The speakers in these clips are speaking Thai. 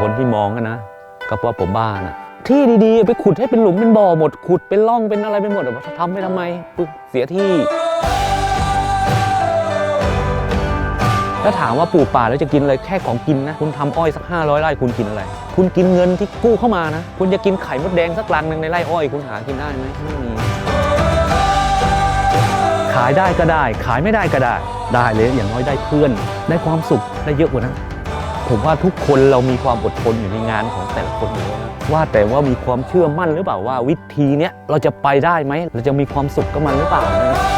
คนที่มองกันนะก็เพราผมบ้านะที่ดีๆ ไปขุดให้เป็นหลุมเป็นบ่อหมด ขุดเป็นร่องเป็นอะไรไปหมดอะทำไปทำไมปึ๊กเสียที่ ถ้าถามว่าปลูกป่าแล้วจะกินอะไรแค่ของกินนะ คุณทำอ้อยสัก 500ไร่คุณกินอะไร คุณกินเงินที่กู้เข้ามานะ คุณจะกินไข่มดแดงสักลังหนึ่งในไร่อ้อย คุณหากินได้ไหมไม่มีายได้ก็ได้ ขายไม่ได้ก็ได้ ได้เลยอย่างน้อยได้เพื่อนได้ความสุขได้เยอะกว่านั้นผมว่าทุกคนเรามีความอดทนอยู่ในงานของแต่ละคนอยู่แล้วว่าแต่ว่ามีความเชื่อมั่นหรือเปล่าว่าวิธีเนี้ยเราจะไปได้ไหมเราจะมีความสุขกับมันหรือเปล่านะ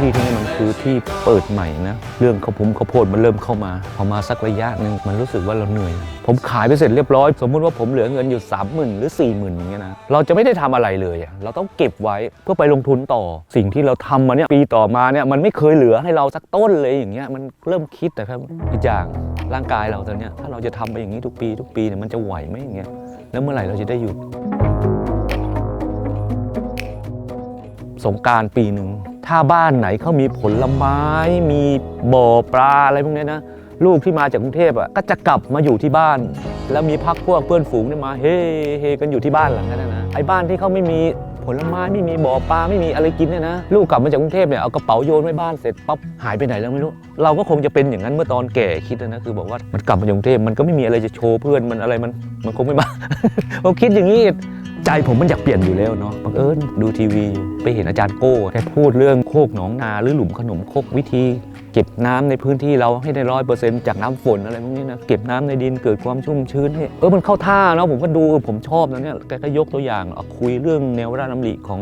ที่ที่นี่มันคือที่เปิดใหม่นะ เรื่องข้าวพุ้มข้าวโพดมันเริ่มเข้ามา พอมาสักระยะหนึ่งมันรู้สึกว่าเราเหนื่อย ผมขายไปเสร็จเรียบร้อย สมมุติว่าผมเหลือเงินอยู่ 3 0,000 หรือ 4 0,000 อย่างเงี้ยนะ เราจะไม่ได้ทำอะไรเลยอะเราต้องเก็บไว้เพื่อไปลงทุนต่อ สิ่งที่เราทำมาเนี่ยปีต่อมาเนี่ยมันไม่เคยเหลือให้เราสักต้นเลยอย่างเงี้ยมันเริ่มคิดแต่ครับอีกอย่างร่างกายเราตอนเนี้ยถ้าเราจะทำไปอย่างนี้ทุกปีทุกปีเนี่ยมันจะไหวไหมอย่างเงี้ยแล้วเมื่อไหร่เราจะได้หยุดสงการปีหนึ่ง ถ้าบ้านไหนเขามีผลไม้ มีบ่อปลาอะไรพวกนี้นะลูกที่มาจากกรุงเทพอะก็จะกลับมาอยู่ที่บ้าน แล้วมีพักพวกเพื่อนฝูงเนี่ยมาเฮ้เฮกันอยู่ที่บ้านหลังนั้นนะไอ้บ้านที่เขาไม่มี ลไม้ไม่มีบ่อปลาไม่มีอะไรกินเนี่ยนะลูกกลับมาจากกรุงเทพเนี่ยเอากระเป๋าโยนไว้บ้านเสร็จปั๊บหายไปไหนแล้วไม่รู้เราก็คงจะเป็นอย่างนั้นเมื่อตอนแก่คิดนะคือบอกว่ามันกลับมาจากกรุงเทพมันก็ไม่มีอะไรจะโชว์เพื่อนมันอะไรมันมันคงไม่มาผมคิดอย่างนี้ใจผมมันอยากเปลี่ยนอยู่แล้วเนาะบังเอิญดูทีวีอยู่ไปเห็นอาจารย์โก้แกพูดเรื่องโคกหนองนาหรือหลุมขนมโคกวิธี เก็บน้ำในพื้นที่เราให้ได้ร้อยเปอร์เซ็นต์จากน้ำฝนอะไรพวกนี้นะเก็บน้ำในดินเกิดความชุ่มชื้นให้เออมันเข้าท่าเนาะผมก็ดูผมชอบนะเนี่ยแกก็ยกตัวอย่างเอาคุยเรื่องแนวราชดำริของ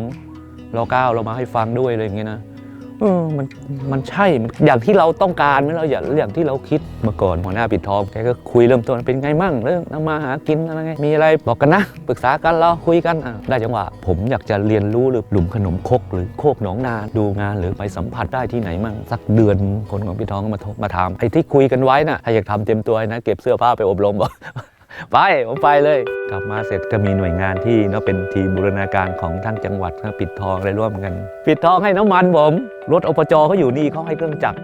รอเก้าเรามาให้ฟังด้วยอะไรอย่างเงี้ยนะ เออมันมันใช่อย่างที่เราต้องการไหมเราอย่างอย่างที่เราคิดเมื่อก่อนหัวหน้าปิดทองแกก็คุยเริ่มต้นเป็นไงมั่งเรื่องทำมาหากินอะไรไงมีอะไรบอกกันนะปรึกษากันเราคุยกันได้จังหวะผมอยากจะเรียนรู้หรือหลุมขนมคกหรือโคกหนองนาดูงานหรือไปสัมผัสได้ที่ไหนมั่งสักเดือนคนของพี่ทองก็มาทมาถามไอ้ที่คุยกันไว้น่ะถ้าอยากทำเต็มตัวนะเก็บเสื้อผ้าไปอบรมบอก ไปผมไปเลย กลับมาเสร็จก็มีหน่วยงานที่เนาะเป็นทีมบูรณาการของทั้งจังหวัดก็ปิดทองอะไรร่วมกัน ปิดทองให้น้ำมันผม รถอปจเขาอยู่นี่เขาให้เครื่องจักร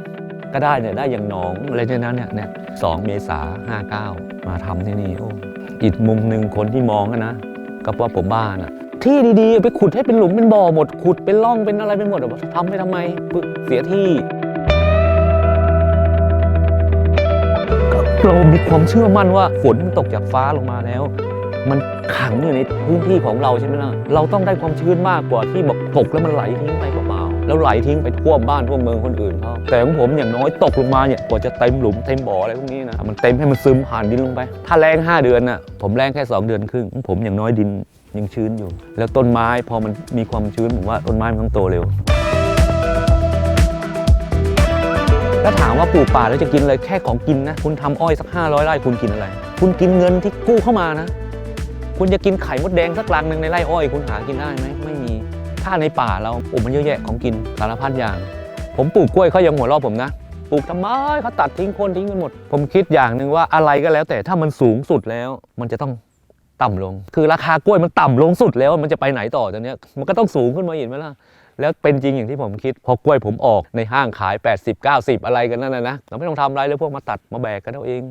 ก็ได้เนี่ยได้อย่างหนองอะไรเนี่ยนเนี่ยเนี่ยสองเมษาห้าเก้ามาทำที่นี่โอ้อีกมุมหนึ่งคนที่มองนะ ก็เพราผมบ้านะที่ดีๆ ไปขุดให้เป็นหลุมเป็นบ่อหมดขุดเป็นร่องเป็นอะไรไปหมดอะทำไปทำไมปึ๊กเสียที่ เรามีความเชื่อมั่นว่าฝนมันตกจากฟ้าลงมาแล้ว มันขังอยู่ในพื้นที่ของเราใช่ไหมล่ะเราต้องได้ความชื้นมากกว่าที่แบอกตกแล้วมันไหลทิ้งไปเปล่าๆแล้วไหลทิ้งไปท่วบ้านท่วเมืองคนอื่นเขาแต่ของผมอย่างน้อยตกลงมาเนี่ยกว่าจะเต็มหลุมเต็มบ่ออะไรพวกนี้นะมันเต็มให้มันซึมผ่านดินลงไป ถ้าแรง5 เดือนน่ะผมแรงแค่ 2 เดือนครึ่งของผมอย่างน้อยดินยังชื้นอยู่ แล้วต้นไม้พอมันมีความชื้นผมว่าต้นไม้มันต้องโตเร็ว ถ้าถามว่าปลูกป่าแล้วจะกินอะไรแค่ของกินนะ คุณทำอ้อยสัก 500ไร่คุณกินอะไร คุณกินเงินที่กู้เข้ามานะ คุณจะกินไข่มดแดงสักลังหนึ่งในไร่อ้อย คุณหากินได้ไหมไม่มี ถ้าในป่าเราโอ้มันเยอะแยะของกินสารพัดอย่าง ผมปลูกกล้วยเขายังหัวเราะผมนะปลูกทำไมเขาตัดทิ้งคนทิ้งกันหมด ผมคิดอย่างหนึ่งว่าอะไรก็แล้ว แต่ถ้ามันสูงสุดแล้วมันจะต้องต่ำลง คือราคากล้วยมันต่ำลงสุดแล้วมันจะไปไหนต่อตอนนี้มันก็ต้องสูงขึ้นมาอีกไหมล่ะ แล้วเป็นจริงอย่างที่ผมคิด พอกล้วยผมออกในห้างขาย 80 90 อะไรกันนั่นนะนะเราไม่ต้องทำอะไรเลยพวกมาตัดมาแบกกันเอาเอง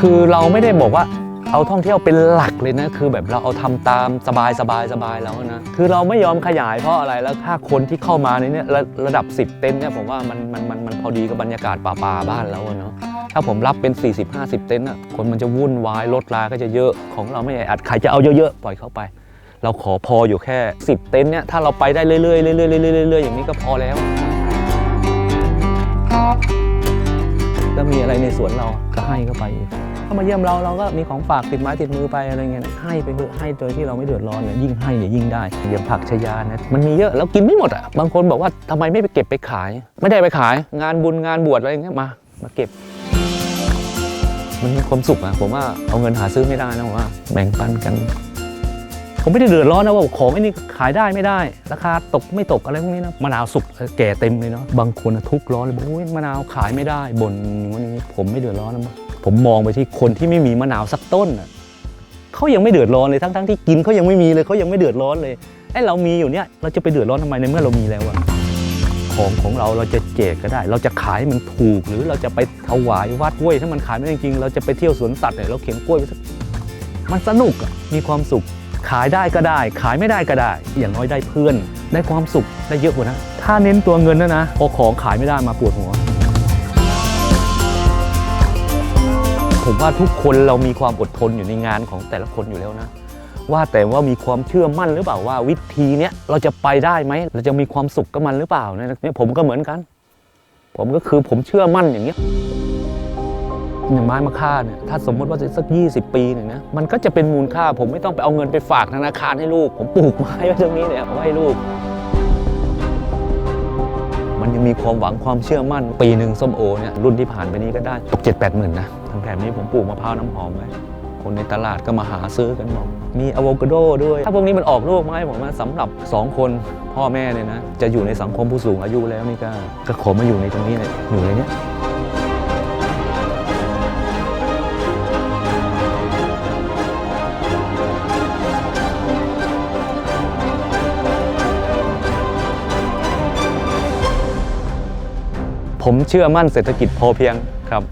คือเราไม่ได้บอกว่าเอาท่องเที่ยวเป็นหลักเลยนะ คือแบบเราเอาทำตามสบายสบายสบายแล้วนะ คือเราไม่ยอมขยายเพราะอะไรแล้วถ้าคนที่เข้ามาในเนี้ยระระดับ 10 เต็นท์เนี่ยผมว่ามันมันมันมันพอดีกับบรรยากาศป่าป่าๆบ้านเราอะเนาะาผมรับเป็น 40-50 เต็นท์อะคนมันจะวุ่นวายรถราก็จะเยอะของเราไม่ใหญ่อัดใครจะเอาเยอะๆ ปล่อยเข้าไป เราขอพออยู่แค่ 10 เต็นท์เนี่ยถ้าเราไปได้เรื่อยๆเรื่อยๆเรื่อยๆเรื่อยๆอย่างนี้ก็พอแล้วแล้วมีอะไรในสวนเราก็ให้เข้าไปเข้ามาเยี่ยมเราเราก็มีของฝากติดไม้ติดมือไปอะไรเงี้ยให้ไปเถอะให้โดยที่เราไม่เดือดร้อนเนี่ยยิ่งให้เนี่ยยิ่งได้อย่างผักชยานะมันมีเยอะแล้วกินไม่หมดอะบางคนบอกว่าทำไมไม่ไปเก็บไปขาย ไม่ได้ไปขาย งานบุญงานบวชอะไรเงี้ยมามาเก็บ มันมีความสุขอะผมว่าเอาเงินหาซื้อไม่ได้นะผมว่าแบ่งปันกัน ผมไม่ได้เดือดร้อนนะว่าของไอ้นี่ขายได้ไม่ได้ ราคาตกไม่ตกอะไรพวกนี้นะมะนาวสุกแก่เต็มเลยเนาะบางคนทุกร้อนเลยบอกโอ้ยมะนาวขายไม่ได้บ่นอย่างนี้นนี้ผมไม่เดือดร้อนนะผมมองไปที่คนที่ไม่มีมะนาวสักต้นน่ะเขายังไม่เดือดร้อนเลยทั้งๆที่กินเขายังไม่มีเลยเขายังไม่เดือดร้อนเลยไอ้เรามีอยู่เนี่ยเราจะไปเดือดร้อนทำไมในเมื่อเรามีแล้วอะ ของของเราเราจะแจกก็ได้ เราจะขายมันถูกหรือเราจะไปถวายวัดกล้วยถ้ามันขายไม่ได้จริงเราจะไปเที่ยวสวนสัตว์เนี่ยเราเข็นกล้วยไปสักมันสนุกมีความสุขขายได้ก็ได้ ขายไม่ได้ก็ได้ อย่างน้อยได้เพื่อน ได้ความสุขได้เยอะกว่านะ ถ้าเน้นตัวเงินนะนะพอของขายไม่ได้มาปวดหัว ผมว่าทุกคนเรามีความอดทนอยู่ในงานของแต่ละคนอยู่แล้วนะ ว่าแต่ว่ามีความเชื่อมั่นหรือเปล่าว่าวิธีเนี้ยเราจะไปได้ไหมเราจะมีความสุขกับมันหรือเปล่าเนี่ยผมก็เหมือนกัน ผมก็คือผมเชื่อมั่นอย่างเงี้ยอย่างไม้มะค่าเนี่ยถ้าสมมติว่าสัก 20 ปีหนึ่งนะมันก็จะเป็นมูลค่า ผมไม่ต้องไปเอาเงินไปฝากธนาคารให้ลูก ผมปลูกไม้ไว้ตรงนี้เนี่ยไว้ให้ลูก มันยังมีความหวังความเชื่อมั่น ปีหนึ่งส้มโอเนี่ยรุ่นที่ผ่านไปนี้ก็ได้ตกเจ็ดแปดหมื่นนะทางแถบนี้ผมปลูกมะพร้าวน้ำหอมไว้ คนในตลาดก็มาหาซื้อกันบอกมีอะโวคาโดด้วย ถ้าพวกนี้มันออกลูกมาให้ผมว่าสำหรับ 2 คนพ่อแม่เนี่ยนะ จะอยู่ในสังคมผู้สูงอายุแล้วนี่ก็ก็ขอมาอยู่ในตรงนี้เลยอยู่ในเนี้ยผมเชื่อมั่นเศรษฐกิจพอเพียงครับ